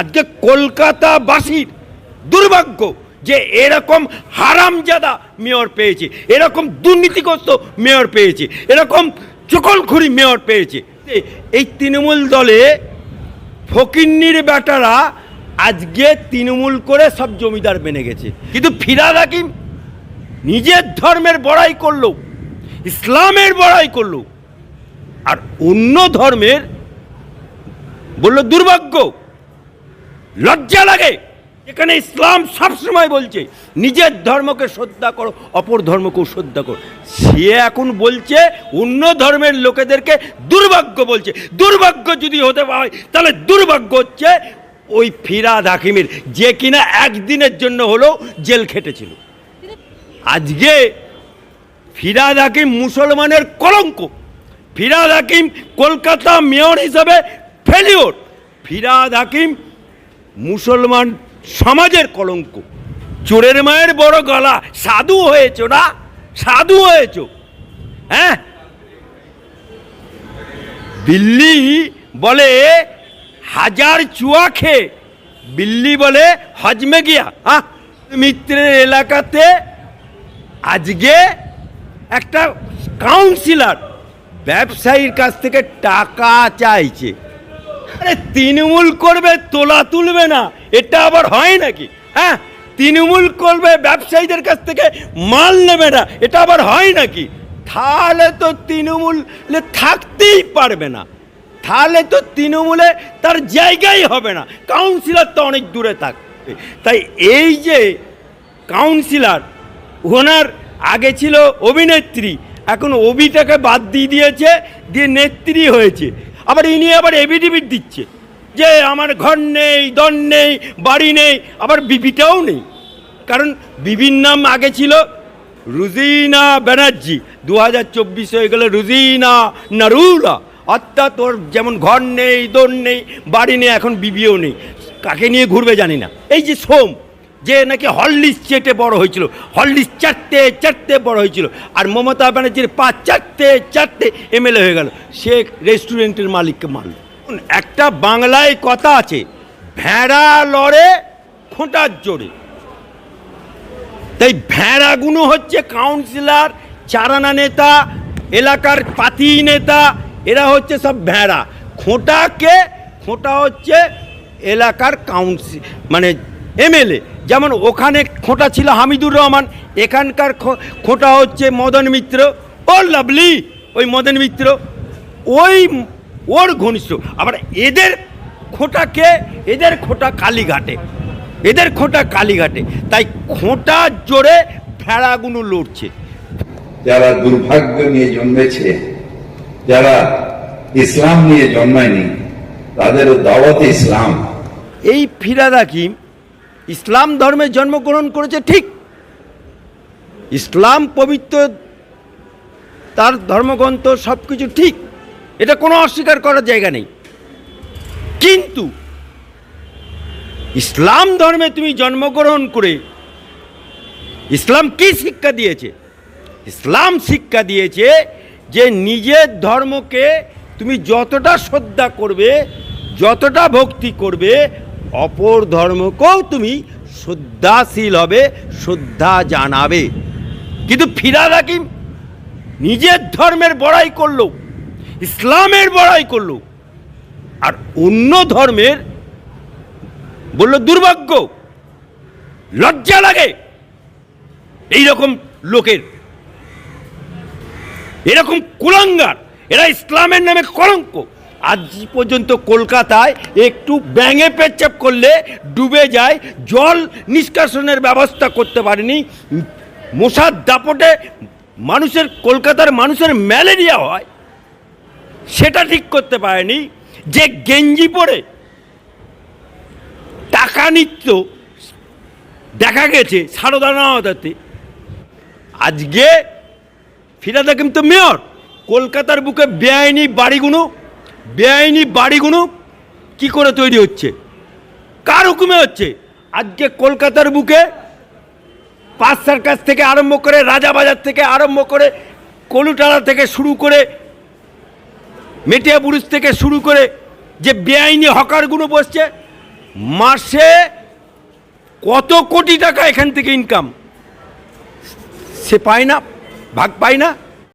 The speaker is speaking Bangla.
আজকে কলকাতাবাসীর দুর্ভাগ্য যে এরকম হারামজাদা মেয়র পেয়েছে, এরকম দুর্নীতিগ্রস্ত মেয়র পেয়েছে, এরকম চকলখুরি মেয়র পেয়েছে। এই তৃণমূল দলে ফকিন্নির বেটারা আজকে তৃণমূল করে সব জমিদার বেনে গেছে। কিন্তু ফিরাদ হাকিম নিজের ধর্মের বড়াই করল, ইসলামের বড়াই করল, আর অন্য ধর্মের বলল দুর্ভাগ্য লজ্জা লাগে। এখানে ইসলাম সবসময় বলছে, নিজের ধর্মকে শ্রদ্ধা করো, অপর ধর্মকেও শ্রদ্ধা করো। সে এখন বলছে, অন্য ধর্মের লোকেদেরকে দুর্ভাগ্য বলছে। দুর্ভাগ্য যদি হতে হয়, তাহলে দুর্ভাগ্য হচ্ছে ওই ফিরাদ হাকিমের, যে কিনা একদিনের জন্য হলেও জেল খেটেছিল। আজকে ফিরাদ হাকিম মুসলমানের কলঙ্ক। ফিরাদ হাকিম কলকাতা মেয়র হিসাবে ফেলিওর ফিরাদ হাকিম মুসলমান সমাজের কলঙ্ক। চোরের মায়ের বড় গলা, সাধু হয়েছ না? সাধু হয়েছ? হ্যাঁ? দিল্লি বলে, হাজার চুয়া খেয়ে। বিল্লি বলে, হজমে গিয়া। মিত্রের এলাকাতে আজকে একটা কাউন্সিলর ব্যবসায়ীর কাছ থেকে টাকা চাইছে। আরে, তৃণমূল করবে, তোলা তুলবে না। এটা আবার হয় নাকি? হ্যাঁ? তৃণমূল করবে, ব্যবসায়ীদের কাছ থেকে মাল নেবে না। এটা আবার হয় নাকি? তাহলে তো তৃণমূলে থাকতেই পারবে না। তাহলে তো তৃণমূলে তার জায়গাই হবে না। কাউন্সিলর তো অনেক দূরে থাকবে। তাই এই যে কাউন্সিলর, ওনার আগে ছিল অভিনেত্রী, এখন অভিটাকে বাদ দিয়ে দিয়েছে, দিয়ে নেত্রী হয়েছে। আবার ইনি আবার এভিডেভিট দিচ্ছে যে আমার ঘর নেই দন নেই, বাড়ি নেই, আবার বিপিটাও নেই। কারণ বিবির নাম আগে ছিল রুজিনা ব্যানার্জি। দু হাজার চব্বিশ হয়ে গেলে রুজিনা নারুলা। অর্থাৎ ওর যেমন ঘর নেই দোন নেই, বাড়ি নেই, এখন বিবিও নেই। কাকে নিয়ে ঘুরবে জানি না। এই যে সোম যে নাকি হরলিস চেটে বড় হয়েছিল। হরলিস চারটে চারটে বড় হয়েছিল। আর মমতা ব্যানার্জির পাঁচ চারটে চারটে এমএলএ হয়ে গেল। সে রেস্টুরেন্টের মালিককে মারল। একটা বাংলায় কথা আছে, ভেড়া লড়ে, খোঁটার জোরে। তাই ভেড়াগুলো হচ্ছে কাউন্সিলর চারানা নেতা, এলাকার পাতি নেতা, এরা হচ্ছে সব ভেড়া। খোঁটাকে, খোঁটা হচ্ছে এলাকার কাউন্সিল মানে এমএলএ। যেমন ওখানে খোঁটা ছিল হামিদুর রহমান এখানকার খোঁটা হচ্ছে মদন মিত্র ও লাভলি ওই মদন মিত্র ওই ওর ঘনিষ্ঠ। আবার এদের খোঁটাকে এদের খোঁটা কালীঘাটে। এদের খোঁটা কালীঘাটে। তাই খোঁটা জোরে ভেড়াগুলো লড়ছে। যারা দুর্ভাগ্য নিয়ে জন্মেছে যারা ইসলাম নিয়ে জন্মায়নি তাদেরও দাওয়াত ইসলাম। এই ফিরাদ হাকিম ইসলাম ধর্মে জন্মগ্রহণ করেছে ঠিক। ইসলাম পবিত্র, তার ধর্মগ্রন্থ সব কিছু ঠিক। এটা কোনো অস্বীকার করার জায়গা নেই। কিন্তু ইসলাম ধর্মে তুমি জন্মগ্রহণ করে ইসলাম কি শিক্ষা দিয়েছে? ইসলাম শিক্ষা দিয়েছে যে নিজের ধর্মকে তুমি যতটা শ্রদ্ধা করবে, যতটা ভক্তি করবে অপর ধর্মকেও তুমি শ্রদ্ধাশীল হবে শ্রদ্ধা জানাবে। কিন্তু ফিরাদ হাকিম নিজের ধর্মের বড়াই করল, ইসলামের বড়াই করল, আর অন্য ধর্মের বলল, দুর্ভাগ্য, লজ্জা লাগে। এই রকম লোকের। এরকম কুলাঙ্গার, এরা ইসলামের নামে কলঙ্ক। আজ পর্যন্ত কলকাতায় একটু ব্যাঙে পেচ্চাপ করলে ডুবে যায়, জল নিষ্কাশনের ব্যবস্থা করতে পারেনি। মশার দাপটে মানুষের, কলকাতার মানুষের ম্যালেরিয়া হয়, সেটা ঠিক করতে পারেনি। যে গেঞ্জি পরে টাকা নিত্য দেখা গেছে সারদা সারদানাতে আজকে ফিরাদ হাকিম তো মেয়র, কলকাতার বুকে বেআইনি বাড়িগুলো বেআইনি বাড়িগুলো কি করে তৈরি হচ্ছে? কার হুকুমে হচ্ছে? আজকে কলকাতার বুকে পাঁচ সার্কাস থেকে আরম্ভ করে রাজাবাজার থেকে আরম্ভ করে কলুটালা থেকে শুরু করে মেটিয়া বুরুজ থেকে শুরু করে যে বেআইনি হকারগুলো বসছে, মাসে কত কোটি টাকা এখান থেকে ইনকাম সে পায় না, ভাগ পায় না।